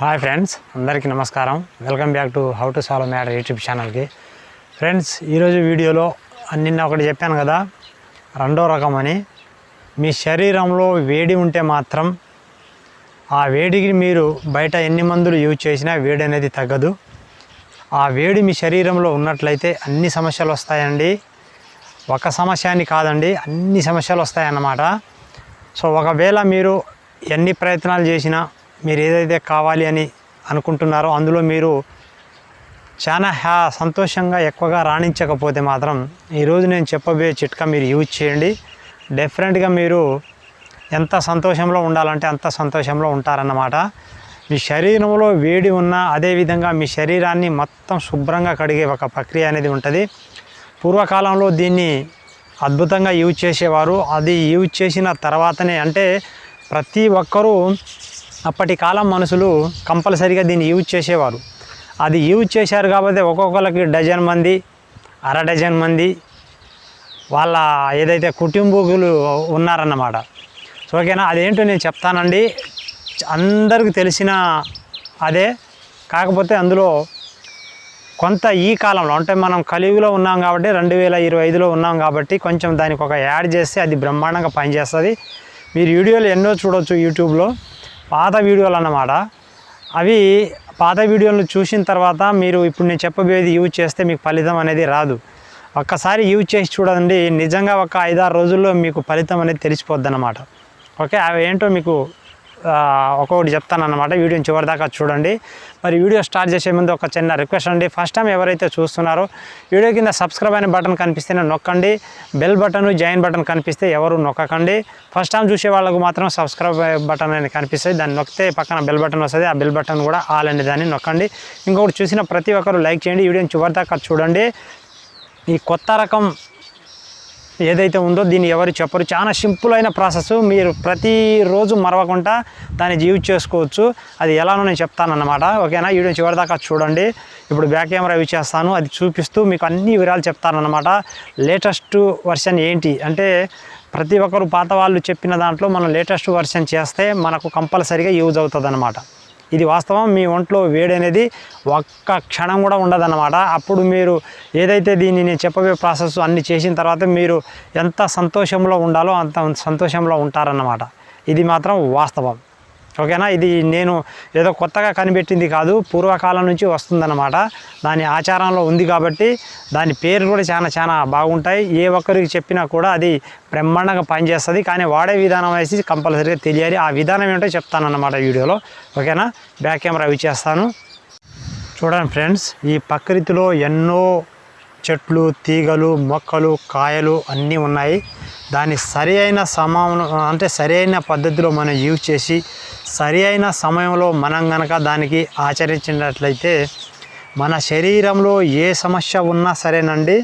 Hi friends అందరికీ నమస్కారం. Welcome back to how to solve matter YouTube ఛానల్కి friends ఈరోజు వీడియోలో నిన్న ఒకటి చెప్పాను కదా రెండో రకం అని. మీ శరీరంలో వేడి ఉంటే మాత్రం ఆ వేడికి మీరు బయట ఎన్ని మందులు యూజ్ చేసినా వేడి అనేది తగ్గదు. ఆ వేడి మీ శరీరంలో ఉన్నట్లయితే అన్ని సమస్యలు వస్తాయండి. ఒక సమస్య అని కాదండి అన్ని సమస్యలు వస్తాయన్నమాట. సో ఒకవేళ మీరు ఎన్ని ప్రయత్నాలు చేసినా మీరు ఏదైతే కావాలి అని అనుకుంటున్నారో అందులో మీరు చాలా హ్యా సంతోషంగా ఎక్కువగా రాణించకపోతే మాత్రం ఈరోజు నేను చెప్పబోయే చిట్కా మీరు యూజ్ చేయండి. డెఫరెంట్గా మీరు ఎంత సంతోషంలో ఉండాలంటే అంత సంతోషంలో ఉంటారన్నమాట. మీ శరీరంలో వేడి ఉన్నా అదేవిధంగా మీ శరీరాన్ని మొత్తం శుభ్రంగా కడిగే ఒక ప్రక్రియ అనేది ఉంటుంది. పూర్వకాలంలో దీన్ని అద్భుతంగా యూజ్ చేసేవారు. అది యూజ్ చేసిన తర్వాతనే అంటే ప్రతి ఒక్కరూ అప్పటి కాలం మనుషులు కంపల్సరీగా దీన్ని యూజ్ చేసేవారు. అది యూజ్ చేశారు కాబట్టి ఒక్కొక్కరికి డజన్ మంది అర డజన్ మంది వాళ్ళ ఏదైతే కుటుంబీకులు ఉన్నారన్నమాట. సో ఓకేనా అదేంటో నేను చెప్తానండి. అందరికి తెలిసిన అదే. కాకపోతే అందులో కొంత ఈ కాలంలో అంటే మనం కలియుగలో ఉన్నాం కాబట్టి రెండు వేల ఇరవై ఐదులో ఉన్నాం కాబట్టి కొంచెం దానికి ఒక యాడ్ చేస్తే అది బ్రహ్మాండంగా పనిచేస్తుంది. మీరు వీడియోలు ఎన్నో చూడొచ్చు యూట్యూబ్లో. పాత వీడియోలు అన్నమాట. అవి పాత వీడియోలు చూసిన తర్వాత మీరు ఇప్పుడు నేను చెప్పబోయేది యూజ్ చేస్తే మీకు ఫలితం అనేది రాదు. ఒక్కసారి యూజ్ చేసి చూడండి. నిజంగా ఒక ఐదారు రోజుల్లో మీకు ఫలితం అనేది తెలిసిపోద్ది అన్నమాట ఓకే? అవి ఏంటో మీకు ఒక్కొక్కటి చెప్తానమాట వీడియోని చివరిదాకా చూడండి. మరి వీడియో స్టార్ట్ చేసే ముందు ఒక చిన్న రిక్వెస్ట్ అండి. ఫస్ట్ టైం ఎవరైతే చూస్తున్నారో వీడియో కింద సబ్స్క్రైబ్ అనే బటన్ కనిపిస్తేనే నొక్కండి. బెల్ బటన్ జాయిన్ బటన్ కనిపిస్తే ఎవరు నొక్కకండి. ఫస్ట్ టైం చూసే వాళ్ళకు మాత్రం సబ్స్క్రైబ్ బటన్ అనేది కనిపిస్తుంది. దాన్ని నొక్కితే పక్కన బెల్ బటన్ వస్తుంది. ఆ బెల్ బటన్ కూడా ఆల్ అండి దాన్ని నొక్కండి. ఇంకొకటి చూసిన ప్రతి ఒక్కరు లైక్ చేయండి. వీడియోని చివరిదాకా చూడండి. ఈ కొత్త రకం ఏదైతే ఉందో దీన్ని ఎవరు చెప్పరు. చాలా సింపుల్ అయిన ప్రాసెస్. మీరు ప్రతిరోజు మరవకుండా దాన్ని యూజ్ చేసుకోవచ్చు. అది ఎలానో నేను చెప్తానన్నమాట. ఓకేనా? వీడియో చివరిదాకా చూడండి. ఇప్పుడు బ్యాక్ కెమెరా యూజ్ చేస్తాను. అది చూపిస్తూ మీకు అన్ని వివరాలు చెప్తానన్నమాట. లేటెస్ట్ వర్షన్ ఏంటి? అంటే ప్రతి ఒక్కరు పాత వాళ్ళు చెప్పిన దాంట్లో మనం లేటెస్ట్ వర్షన్ చేస్తే మనకు కంపల్సరీగా యూజ్ అవుతుంది ఇది వాస్తవం మీ ఒంట్లో వేడి అనేది ఒక్క క్షణం కూడా ఉండదన్నమాట. అప్పుడు మీరు ఏదైతే దీన్ని నేను చెప్పబోయే ప్రాసెస్ అన్ని చేసిన తర్వాత మీరు ఎంత సంతోషంలో ఉండాలో అంత సంతోషంలో ఉంటారన్నమాట. ఇది మాత్రం వాస్తవం. ఓకేనా? ఇది నేను ఏదో కొత్తగా కనిపెట్టింది కాదు పూర్వకాలం నుంచి వస్తుందన్నమాట. దాని ఆచారంలో ఉంది కాబట్టి దాని పేరు కూడా చాలా చాలా బాగుంటాయి. ఏ ఒక్కరికి చెప్పినా కూడా అది బ్రహ్మాండంగా పనిచేస్తుంది. కానీ వాడే విధానం వేసి కంపల్సరీగా తెలియాలి. ఆ విధానం ఏంటో చెప్తానన్నమాట వీడియోలో. ఓకేనా? బ్యాక్ కెమెరా ఇచ్చేస్తాను చేస్తాను. చూడండి ఫ్రెండ్స్ ఈ ప్రకృతిలో ఎన్నో చెట్లు తీగలు మొక్కలు కాయలు అన్నీ ఉన్నాయి. దాన్ని సరి అయిన సమయం అంటే సరి అయిన పద్ధతిలో మనం యూజ్ చేసి సరి అయిన సమయంలో మనం గనక దానికి ఆచరించినట్లయితే మన శరీరంలో ఏ సమస్య ఉన్నా సరేనండి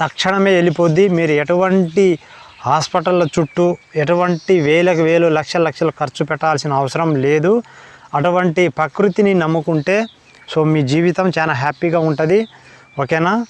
తక్షణమే వెళ్ళిపోద్ది. మీరు ఎటువంటి హాస్పిటల్ల చుట్టూ ఎటువంటి వేలకు వేలు లక్షల లక్షలు ఖర్చు పెట్టాల్సిన అవసరం లేదు. అటువంటి ప్రకృతిని నమ్ముకుంటే సో మీ జీవితం చాలా హ్యాపీగా ఉంటుంది. ఓకేనా?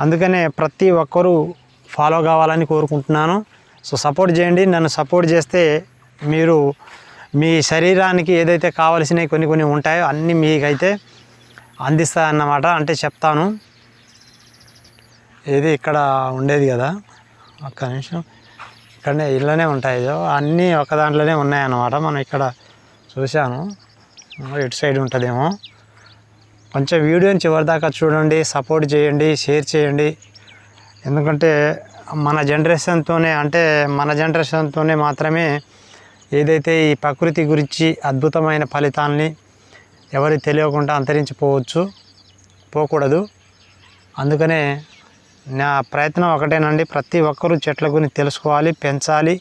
అందుకనే ప్రతి ఒక్కరూ ఫాలో కావాలని కోరుకుంటున్నాను. సో సపోర్ట్ చేయండి. నన్ను సపోర్ట్ చేస్తే మీరు మీ శరీరానికి ఏదైతే కావలసినవి కొన్ని కొన్ని ఉంటాయో అన్నీ మీకైతే అందిస్తాయన్నమాట అంటే చెప్తాను. ఏది ఇక్కడ ఉండేది కదా? ఒక్క నిమిషం. ఇక్కడనే ఇళ్ళనే ఉంటాయి అన్నీ ఒక దాంట్లోనే ఉన్నాయన్నమాట. మనం ఇక్కడ చూశాను. ఇటు సైడ్ ఉంటుందేమో. కొంచెం వీడియోని చివరిదాకా చూడండి. సపోర్ట్ చేయండి. షేర్ చేయండి. ఎందుకంటే మన జనరేషన్తోనే అంటే మన జనరేషన్తోనే మాత్రమే ఏదైతే ఈ ప్రకృతి గురించి అద్భుతమైన ఫలితాల్ని ఎవరికి తెలియకుండా అంతరించిపోవచ్చు పోకూడదు. అందుకనే నా ప్రయత్నం ఒకటేనండి. ప్రతి ఒక్కరూ చెట్ల గురించి తెలుసుకోవాలి పెంచాలి.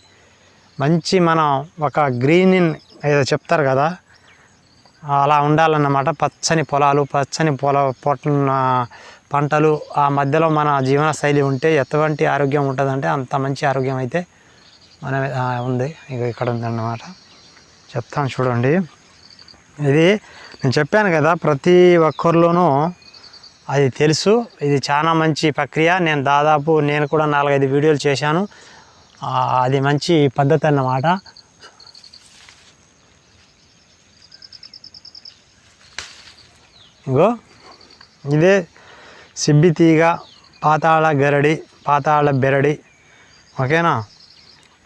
మంచి మనం ఒక గ్రీన్ ఇన్ ఏదో చెప్తారు కదా అలా ఉండాలన్నమాట. పచ్చని పొలాలు పచ్చని పొల పొట్ల పంటలు ఆ మధ్యలో మన జీవన శైలి ఉంటే ఎటువంటి ఆరోగ్యం ఉంటుందంటే అంత మంచి ఆరోగ్యం అయితే మన ఉంది. ఇక ఇక్కడ ఉందన్నమాట. చెప్తాను చూడండి. ఇది నేను చెప్పాను కదా ప్రతి ఒక్కరిలోనూ అది తెలుసు. ఇది చాలా మంచి ప్రక్రియ. నేను దాదాపు నేను కూడా నాలుగైదు వీడియోలు చేశాను. అది మంచి పద్ధతి అన్నమాట. ఇంకో ఇదే సిబ్బి తీగ పాతాళ గరడి పాతాళ బెరడి. ఓకేనా?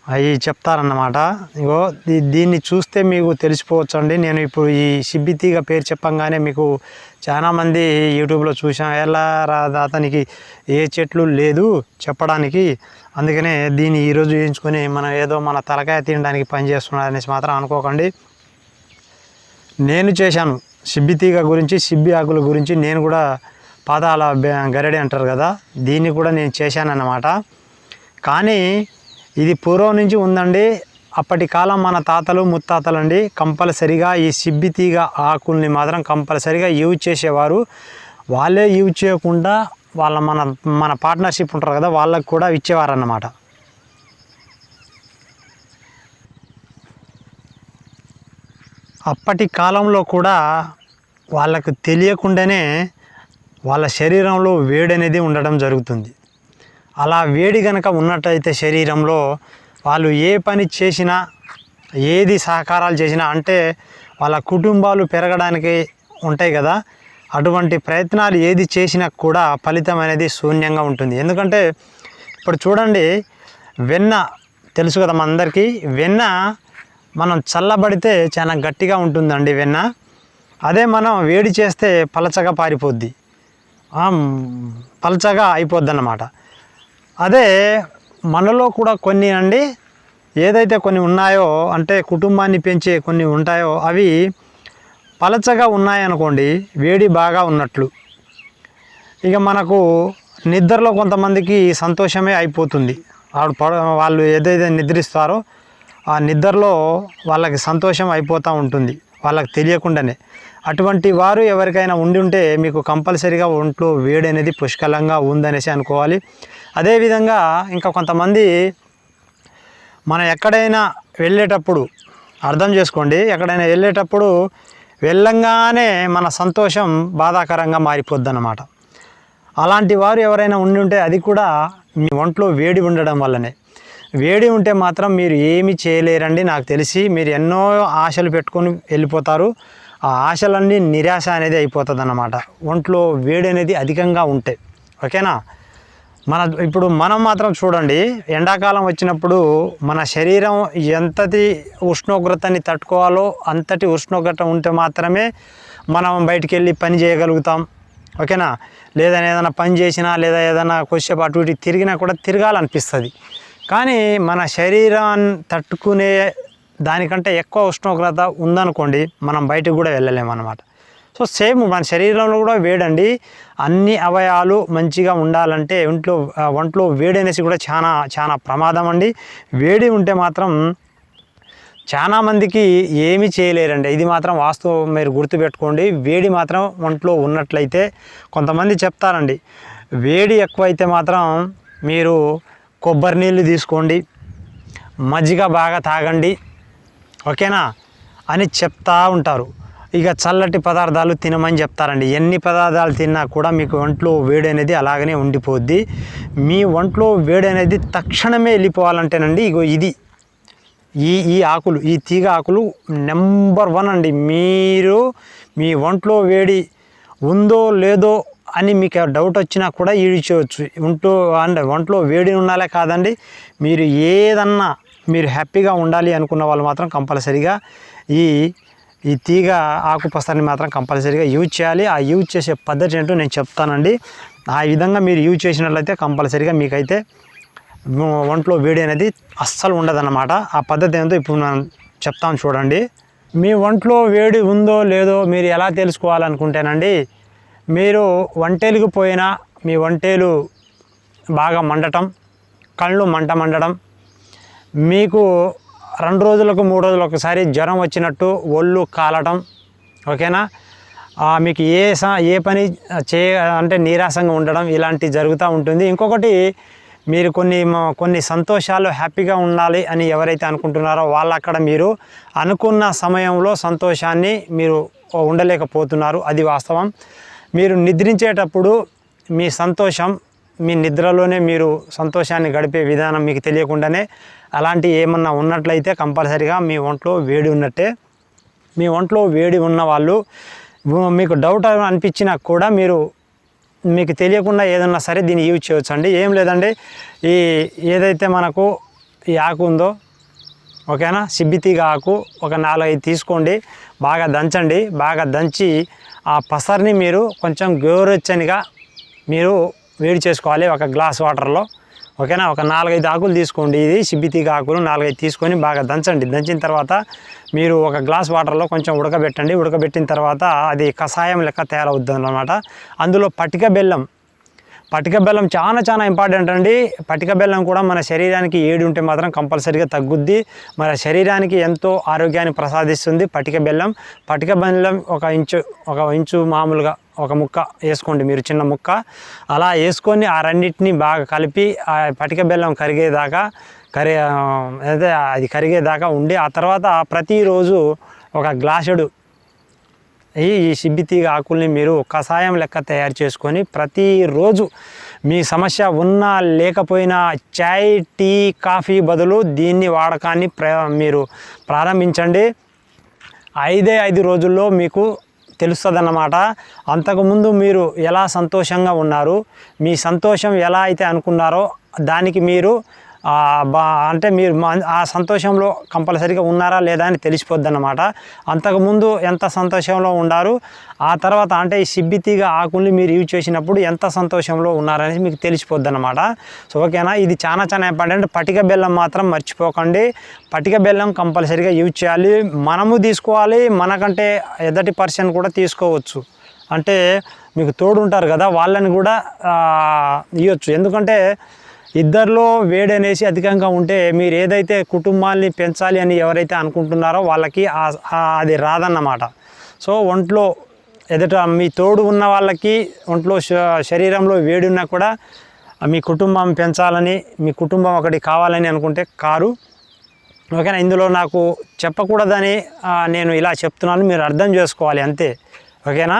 అవి చెప్తారన్నమాట. ఇగో దీ- దీన్ని చూస్తే మీకు తెలిసిపోవచ్చండి. నేను ఇప్పుడు ఈ సిబ్బి తీగ పేరు చెప్పంగానే మీకు చాలామంది యూట్యూబ్లో చూసాం ఎలా రాదా అతనికి? ఏ చెట్లు లేదు చెప్పడానికి. అందుకనే దీన్ని ఈరోజు చేయించుకొని మనం ఏదో మన తలకాయ తినడానికి పనిచేస్తున్నాడు అనేసి మాత్రం అనుకోకండి. నేను చేశాను సిబ్బి తీగ గురించి సిబ్బి ఆకుల గురించి. నేను కూడా పాదాల గరడి అంటారు కదా దీన్ని కూడా నేను చేశానన్నమాట. కానీ ఇది పూర్వం నుంచి ఉందండి. అప్పటి కాలం మన తాతలు ముత్తాతలు అండి కంపల్సరిగా ఈ సిబ్బి తీగ ఆకుల్ని మాత్రం కంపల్సరిగా యూజ్ చేసేవారు. వాళ్ళే యూజ్ చేయకుండా వాళ్ళ మన మన పార్ట్నర్షిప్ ఉంటారు కదా వాళ్ళకు కూడా ఇచ్చేవారు అన్నమాట అప్పటి కాలంలో కూడా వాళ్ళకు తెలియకుండానే వాళ్ళ శరీరంలో వేడి అనేది ఉండడం జరుగుతుంది. అలా వేడి కనుక ఉన్నట్టయితే శరీరంలో వాళ్ళు ఏ పని చేసినా ఏది సహకారాలు చేసినా అంటే వాళ్ళ కుటుంబాలు పెరగడానికి ఉంటాయి కదా అటువంటి ప్రయత్నాలు ఏది చేసినా కూడా ఫలితం అనేది శూన్యంగా ఉంటుంది. ఎందుకంటే ఇప్పుడు చూడండి వెన్న తెలుసు కదా మనందరికీ వెన్న మనం చల్లబడితే చాలా గట్టిగా ఉంటుందండి వెన్న. అదే మనం వేడి చేస్తే పలచగా పారిపోద్ది. పలచగా అయిపోద్ది అన్నమాట అదే మనలో కూడా కొన్ని అండి ఏదైతే కొన్ని ఉన్నాయో అంటే కుటుంబాన్ని పెంచే కొన్ని ఉంటాయో అవి పలచగా ఉన్నాయనుకోండి వేడి బాగా ఉన్నట్లు. ఇక మనకు నిద్రలో కొంతమందికి సంతోషమే అయిపోతుంది. ఆవిడ పడ వాళ్ళు ఏదైతే నిద్రిస్తారో ఆ నిద్రలో వాళ్ళకి సంతోషం అయిపోతూ ఉంటుంది. వాళ్ళకి తెలియకుండానే. అటువంటి వారు ఎవరికైనా ఉండి ఉంటే మీకు కంపల్సరీగా ఒంట్లో వేడి అనేది పుష్కలంగా ఉందనేసి అనుకోవాలి. అదేవిధంగా ఇంకా కొంతమంది మనం ఎక్కడైనా వెళ్ళేటప్పుడు అర్థం చేసుకోండి ఎక్కడైనా వెళ్ళేటప్పుడు వెళ్ళంగానే మన సంతోషం బాధాకరంగా మారిపోద్ది అన్నమాట అలాంటి వారు ఎవరైనా ఉండి ఉంటే అది కూడా మీ ఒంట్లో వేడి ఉండడం వల్లనే. వేడి ఉంటే మాత్రం మీరు ఏమి చేయలేరండి నాకు తెలిసి మీరు ఎన్నో ఆశలు పెట్టుకొని వెళ్ళిపోతారు. ఆ ఆశలన్నీ నిరాశ అనేది అయిపోతుంది అన్నమాట ఒంట్లో వేడి అనేది అధికంగా ఉంటాయి ఓకేనా? మన ఇప్పుడు మనం మాత్రం చూడండి ఎండాకాలం వచ్చినప్పుడు మన శరీరం ఎంతటి ఉష్ణోగ్రతని తట్టుకోవాలో అంతటి ఉష్ణోగ్రత ఉంటే మాత్రమే మనం బయటికి వెళ్ళి పని చేయగలుగుతాం. ఓకేనా? లేదా ఏదైనా పని చేసినా లేదా ఏదైనా కొద్దిసేపు అటు ఇటు తిరిగినా కూడా తిరగాలనిపిస్తుంది. కానీ మన శరీరాన్ని తట్టుకునే దానికంటే ఎక్కువ ఉష్ణోగ్రత ఉందనుకోండి మనం బయటకు కూడా వెళ్ళలేము అనమాట సో సేమ్ మన శరీరంలో కూడా వేడండి. అన్ని అవయాలు మంచిగా ఉండాలంటే ఒంట్లో ఒంట్లో వేడి అనేసి కూడా చాలా చాలా ప్రమాదం అండి వేడి ఉంటే మాత్రం చాలా మందికి ఏమీ చేయలేరండి. ఇది మాత్రం వాస్తవం మీరు గుర్తుపెట్టుకోండి. వేడి మాత్రం ఒంట్లో ఉన్నట్లయితే కొంతమంది చెప్తారండి. వేడి ఎక్కువైతే మాత్రం మీరు కొబ్బరి నీళ్ళు తీసుకోండి. మజ్జిగ బాగా తాగండి. ఓకేనా? అని చెప్తా ఉంటారు. ఇక చల్లటి పదార్థాలు తినమని చెప్తారండి. ఎన్ని పదార్థాలు తిన్నా కూడా మీకు ఒంట్లో వేడి అనేది అలాగనే ఉండిపోద్ది. మీ ఒంట్లో వేడి అనేది తక్షణమే వెళ్ళిపోవాలంటేనండి ఇగో ఇది. ఈ ఈ ఆకులు ఈ తీగ ఆకులు నెంబర్ వన్ అండి. మీరు మీ ఒంట్లో వేడి ఉందో లేదో అని మీకు డౌట్ వచ్చినా కూడా ఈడ్చేయచ్చు ఒంట్లో అంటే ఒంట్లో వేడి ఉండాలే కాదండి. మీరు ఏదన్నా మీరు హ్యాపీగా ఉండాలి అనుకున్న వాళ్ళు మాత్రం కంపల్సరీగా ఈ ఈ తీగ ఆకు మాత్రం కంపల్సరీగా యూజ్ చేయాలి. ఆ యూజ్ చేసే పద్ధతి ఏంటో నేను చెప్తానండి. ఆ విధంగా మీరు యూజ్ చేసినట్లయితే కంపల్సరీగా మీకైతే ఒంట్లో వేడి అనేది అస్సలు ఉండదన్నమాట. ఆ పద్ధతి ఏంటో ఇప్పుడు మనం చెప్తాం చూడండి. మీ ఒంట్లో వేడి ఉందో లేదో మీరు ఎలా తెలుసుకోవాలనుకుంటేనండి మీరు వంటేలుకు పోయినా మీ వంటేలు బాగా మండటం కళ్ళు మంట మండడం మీకు రెండు రోజులకు మూడు రోజులకు ఒకసారి జ్వరం వచ్చినట్టు ఒళ్ళు కాలటం ఓకేనా? మీకు ఏ స ఏ పని చే అంటే నీరాసంగా ఉండడం ఇలాంటి జరుగుతూ ఉంటుంది. ఇంకొకటి మీరు కొన్ని కొన్ని సంతోషాలు హ్యాపీగా ఉండాలి అని ఎవరైతే అనుకుంటున్నారో వాళ్ళు అక్కడ మీరు అనుకున్న సమయంలో సంతోషాన్ని మీరు ఉండలేకపోతున్నారు. అది వాస్తవం. మీరు నిద్రించేటప్పుడు మీ సంతోషం మీ నిద్రలోనే మీరు సంతోషాన్ని గడిపే విధానం మీకు తెలియకుండానే అలాంటి ఏమన్నా ఉన్నట్లయితే కంపల్సరీగా మీ ఒంట్లో వేడి ఉన్నట్టే. మీ ఒంట్లో వేడి ఉన్న వాళ్ళు మీకు డౌట్ అనిపించినా కూడా మీరు మీకు తెలియకుండా ఏదన్నా సరే దీన్ని యూజ్ చేయవచ్చు అండి ఏం లేదండి ఈ ఏదైతే మనకు ఈ ఆకు ఉందో ఓకేనా? సిబ్బితీగ ఆకు ఒక నాలుగైదు తీసుకోండి బాగా దంచండి. బాగా దంచి ఆ పసర్ని మీరు కొంచెం గోరొచ్చనిగా మీరు వేడి చేసుకోవాలి ఒక గ్లాస్ వాటర్లో. ఓకేనా? ఒక నాలుగైదు ఆకులు తీసుకోండి. ఇది సిబ్బితీగ ఆకులు నాలుగైదు తీసుకొని బాగా దంచండి. దంచిన తర్వాత మీరు ఒక గ్లాస్ వాటర్లో కొంచెం ఉడకబెట్టండి. ఉడకబెట్టిన తర్వాత అది కషాయం లెక్క తయారవుద్ది అనమాట అందులో పటిక బెల్లం పటిక బెల్లం చాలా చాలా ఇంపార్టెంట్ అండి. పటిక బెల్లం కూడా మన శరీరానికి ఏడు ఉంటే మాత్రం కంపల్సరీగా తగ్గుద్ది. మన శరీరానికి ఎంతో ఆరోగ్యాన్ని ప్రసాదిస్తుంది పటిక బెల్లం. పటిక బెల్లం ఒక ఇంచు ఒక ఇంచు మామూలుగా ఒక ముక్క వేసుకోండి మీరు చిన్న ముక్క. అలా వేసుకొని ఆ రెండింటిని బాగా కలిపి ఆ పటిక బెల్లం కరిగేదాకా కరి అదే అది కరిగేదాకా ఉండి ఆ తర్వాత ప్రతిరోజు ఒక గ్లాసుడు ఈ ఈ సిబ్బితీగ ఆకుల్ని మీరు కషాయం లెక్క తయారు చేసుకొని ప్రతిరోజు మీ సమస్య ఉన్నా లేకపోయినా చాయ్ టీ కాఫీ బదులు దీన్ని వాడకాన్ని ప్ర మీరు ప్రారంభించండి. ఐదే ఐదు రోజుల్లో మీకు తెలుస్తుందన్నమాట. అంతకుముందు మీరు ఎలా సంతోషంగా ఉన్నారు మీ సంతోషం ఎలా అయితే అనుకున్నారో దానికి మీరు అంటే మీరు ఆ సంతోషంలో కంపల్సరీగా ఉన్నారా లేదా అని తెలిసిపోద్ది అనమాట అంతకుముందు ఎంత సంతోషంలో ఉండారు ఆ తర్వాత అంటే ఈ సిబ్బితీగ ఆకుల్ని మీరు యూజ్ చేసినప్పుడు ఎంత సంతోషంలో ఉన్నారనేది మీకు తెలిసిపోద్ది అనమాట సో ఓకేనా? ఇది చాలా చాలా ఇంపార్టెంట్. పటిక బెల్లం మాత్రం మర్చిపోకండి. పటిక బెల్లం కంపల్సరీగా యూజ్ చేయాలి. మనము తీసుకోవాలి మనకంటే ఎదటి పర్సన్ కూడా తీసుకోవచ్చు. అంటే మీకు తోడు ఉంటారు కదా వాళ్ళని కూడా ఇవ్వచ్చు ఎందుకంటే ఇద్దరిలో వేడి అనేసి అధికంగా ఉంటే మీరు ఏదైతే కుటుంబాన్ని పెంచాలి అని ఎవరైతే అనుకుంటున్నారో వాళ్ళకి అది రాదన్నమాట. సో ఒంట్లో ఎదుట మీ తోడు ఉన్న వాళ్ళకి ఒంట్లో శరీరంలో వేడి ఉన్నా కూడా మీ కుటుంబం పెంచాలని మీ కుటుంబం ఒకటి కావాలని అనుకుంటే కారు. ఓకేనా ఇందులో నాకు చెప్పకూడదని నేను ఇలా చెప్తున్నాను మీరు అర్థం చేసుకోవాలి అంతే. ఓకేనా?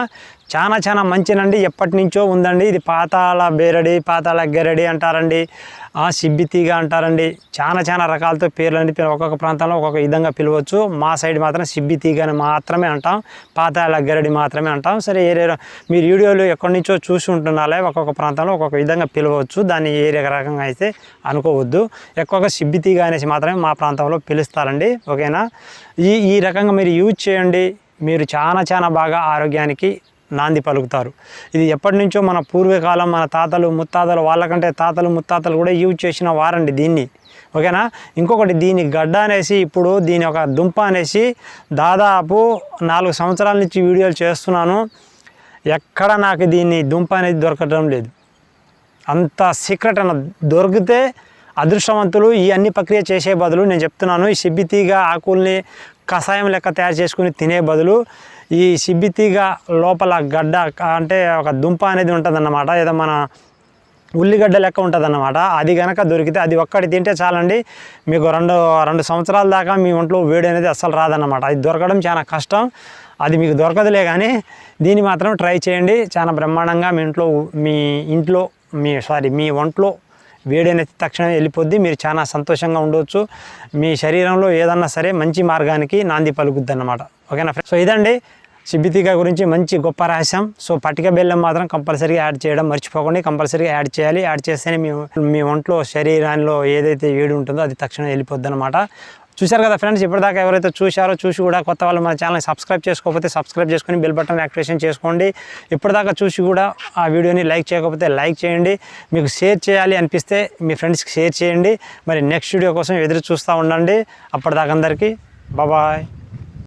చాలా చాలా మంచినండి. ఎప్పటి నుంచో ఉందండి. ఇది పాతాల బేరడి పాతాల గెరడి అంటారండి. ఆ, సిబ్బితీగ అంటారండి. చాలా చాలా రకాలతో పేర్లు అండి ఒక్కొక్క ప్రాంతంలో ఒక్కొక్క విధంగా పిలవచ్చు. మా సైడ్ మాత్రం సిబ్బితీగ అని మాత్రమే అంటాం. పాతాల గెరడి మాత్రమే అంటాం. సరే ఏరే మీరు వీడియోలు ఎక్కడి నుంచో చూసి ఉంటున్నాలే. ఒక్కొక్క ప్రాంతంలో ఒక్కొక్క విధంగా పిలవచ్చు. దాన్ని ఏ రకంగా అయితే అనుకోవద్దు. ఎక్కువగా సిబ్బితీగ అనేసి మాత్రమే మా ప్రాంతంలో పిలుస్తారండి. ఓకేనా? ఈ ఈ రకంగా మీరు యూజ్ చేయండి. మీరు చాలా చాలా బాగా ఆరోగ్యానికి నాంది పలుకుతారు. ఇది ఎప్పటి నుంచో మన పూర్వకాలం మన తాతలు ముత్తాతలు వాళ్ళకంటే తాతలు ముత్తాతలు కూడా యూజ్ చేసిన వారండి దీన్ని. ఓకేనా? ఇంకొకటి దీని గడ్డ అనేసి ఇప్పుడు దీని ఒక దుంప అనేసి దాదాపు నాలుగు సంవత్సరాల నుంచి వీడియోలు చేస్తున్నాను. ఎక్కడ నాకు దీన్ని దుంప అనేది దొరకడం లేదు. అంత సీక్రెట్ అన్న దొరికితే అదృష్టవంతులు ఈ అన్ని ప్రక్రియ చేసే బదులు నేను చెప్తున్నాను. ఈ సిబ్బితీగా ఆకుల్ని కషాయం లెక్క తయారు చేసుకుని తినే బదులు ఈ సిబ్బితీగ లోపల గడ్డ అంటే ఒక దుంప అనేది ఉంటుందన్నమాట. ఏదో మన ఉల్లిగడ్డ లెక్క ఉంటుందన్నమాట. అది కనుక దొరికితే అది ఒక్కటి తింటే చాలండి. మీకు రెండు రెండు సంవత్సరాల దాకా మీ ఒంట్లో వేడి అనేది అస్సలు రాదన్నమాట. అది దొరకడం చాలా కష్టం. అది మీకు దొరకదులే కానీ దీన్ని మాత్రం ట్రై చేయండి. చాలా బ్రహ్మాండంగా మీ ఇంట్లో మీ ఇంట్లో మీ సారీ మీ ఒంట్లో వేడి అనేది తక్షణమే వెళ్ళిపోద్ది. మీరు చాలా సంతోషంగా ఉండవచ్చు మీ శరీరంలో ఏదన్నా సరే మంచి మార్గానికి నాంది పలుకుద్ది అన్నమాట ఓకేనా ఫ్రెండ్స్? సో ఇదండి సిబ్బితిగా గురించి మంచి గొప్ప రహస్యం. సో పటిక బెల్లం మాత్రం కంపల్సరీగా యాడ్ చేయడం మర్చిపోకండి. కంపల్సరీగా యాడ్ చేయాలి. యాడ్ చేస్తేనే మీ మీ ఒంట్లో శరీరంలో ఏదైతే వేడి ఉంటుందో అది తక్షణం వెళ్ళిపోద్ది అనమాట చూశారు కదా ఫ్రెండ్స్ ఇప్పటిదాకా ఎవరైతే చూశారో చూసి కూడా కొత్త వాళ్ళు మన ఛానల్ సబ్స్క్రైబ్ చేసుకోకపోతే సబ్స్క్రైబ్ చేసుకొని బెల్ బటన్ యాక్టివేషన్ చేసుకోండి. ఇప్పటిదాకా చూసి కూడా ఆ వీడియోని లైక్ చేయకపోతే లైక్ చేయండి. మీకు షేర్ చేయాలి అనిపిస్తే మీ ఫ్రెండ్స్కి షేర్ చేయండి. మరి నెక్స్ట్ వీడియో కోసం ఎదురు చూస్తూ ఉండండి. అప్పటిదాకా అందరికీ బాబాయ్.